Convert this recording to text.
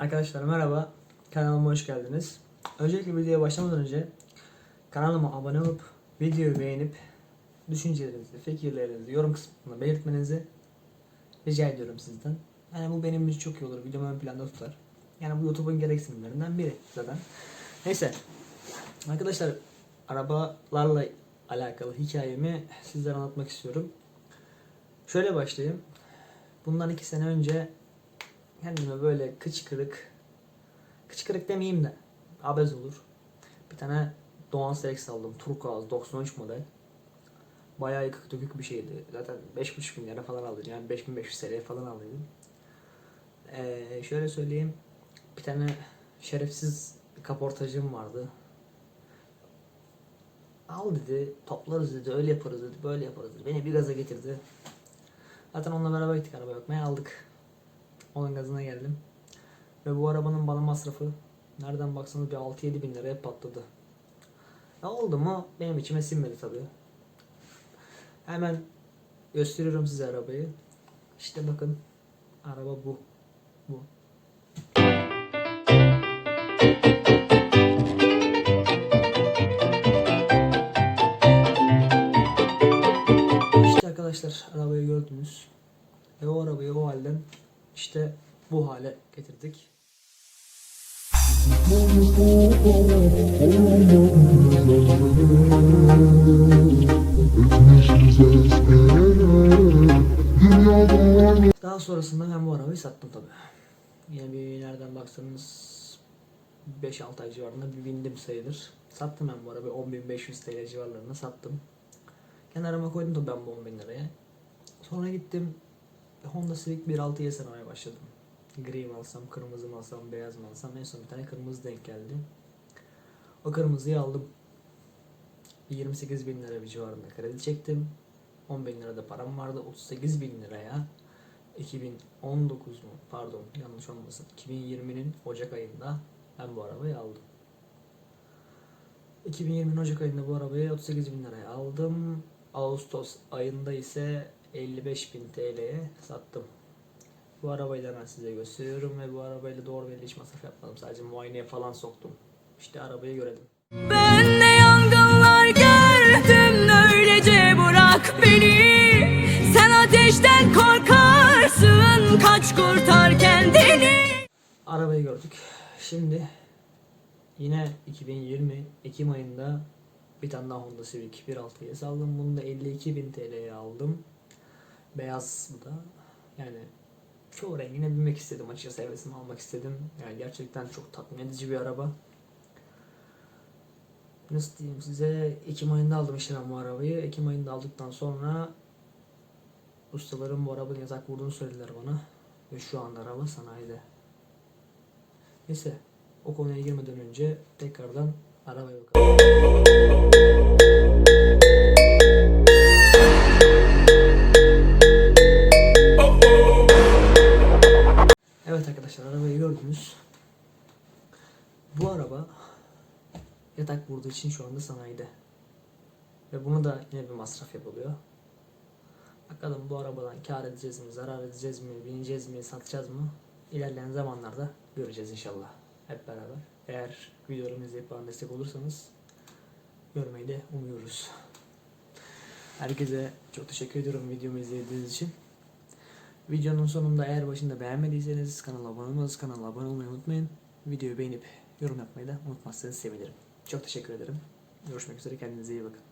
Arkadaşlar merhaba. Kanalıma hoş geldiniz. Öncelikle videoya başlamadan önce kanalıma abone olup videoyu beğenip düşüncelerinizi, fikirlerinizi yorum kısmına belirtmenizi rica ediyorum sizden. Yani bu benim için çok iyi olur. Videomu ön planda tutar. Yani bu YouTube'un gereksinimlerinden biri zaten. Neyse. Arkadaşlar arabalarla alakalı hikayemi sizlere anlatmak istiyorum. Şöyle başlayayım. Bundan iki sene önce kendime böyle kıç kırık kıç kırık demeyeyim de abez olur. Bir tane Doğan Selex aldım. Turkuaz 93 model. Bayağı yıkık dökük bir şeydi. Zaten 5,5 bin lira falan aldım. Yani 5500 TL falan aldıydım. Ee, şöyle söyleyeyim. Bir tane şerefsiz bir kaportacım vardı. Al dedi, toplarız dedi, öyle yaparız dedi, böyle yaparız dedi. Beni bir gaza getirdi. Zaten onunla beraber gittik araba bakmaya aldık. Onun gazına geldim. Ve bu arabanın bana masrafı nereden baksanız bir 6-7 bin liraya patladı. Ne oldu mu benim içime sinmedi tabii. Hemen gösteriyorum size arabayı. İşte bakın araba bu. Bu. İşte arkadaşlar arabayı gördünüz. Ve o arabayı o halden işte bu hale getirdik. Daha sonrasında ben bu arabayı sattım tabi. Yine bir nereden baksanız 5-6 ay civarında bir bindim sayılır. Sattım ben bu arabayı 10.500 TL civarlarında sattım. Kenarıma koydum tabi ben bu 10.000 liraya. Sonra gittim Honda Civic 1.6'ya sarmaya başladım. Gri mi alsam, kırmızı mı alsam, beyaz mı alsam en son bir tane kırmızı denk geldi. O kırmızıyı aldım. Bir 28 bin lira bir civarında kredi çektim. 10 bin lirada param vardı. 38 bin liraya 2019 mu? Pardon yanlış olmasın. 2020'nin Ocak ayında ben bu arabayı aldım. 2020'nin Ocak ayında bu arabayı 38 bin liraya aldım. Ağustos ayında ise 55 bin TL'ye sattım. Bu arabayı da ben size gösteriyorum ve bu arabayla doğru bir hiç masraf yapmadım. Sadece muayeneye falan soktum. İşte arabayı görelim. Ben de yangınlar gördüm öylece bırak beni Sen ateşten korkarsın kaç kurtar kendini Arabayı gördük. Şimdi yine 2020 Ekim ayında bir tane daha Honda Civic 1.6'ya aldım. Bunu da 52.000 TL'ye aldım. Beyaz bu da. Yani çoğu rengine binmek istedim açıkçası hevesimi almak istedim. Yani gerçekten çok tatmin edici bir araba. Nasıl diyeyim size Ekim ayında aldım işte ben bu arabayı. Ekim ayında aldıktan sonra ustalarım bu arabanın yatak vurduğunu söylediler bana. Ve şu anda araba sanayide. Neyse o konuya girmeden önce tekrardan arabaya bakalım. Evet arkadaşlar arabayı gördünüz. Bu araba yatak vurduğu için şu anda sanayide. Ve bunu da yine bir masraf yapılıyor. Bakalım bu arabadan kar edeceğiz mi, zarar edeceğiz mi, bineceğiz mi, satacağız mı? İlerleyen zamanlarda göreceğiz inşallah. Hep beraber. Eğer videolarımı izleyip bana destek olursanız görmeyi de umuyoruz. Herkese çok teşekkür ediyorum videomu izlediğiniz için. Videonun sonunda eğer başında beğenmediyseniz kanala abone olmanız, kanala abone olmayı unutmayın. Videoyu beğenip yorum yapmayı da unutmazsanız sevinirim. Çok teşekkür ederim. Görüşmek üzere kendinize iyi bakın.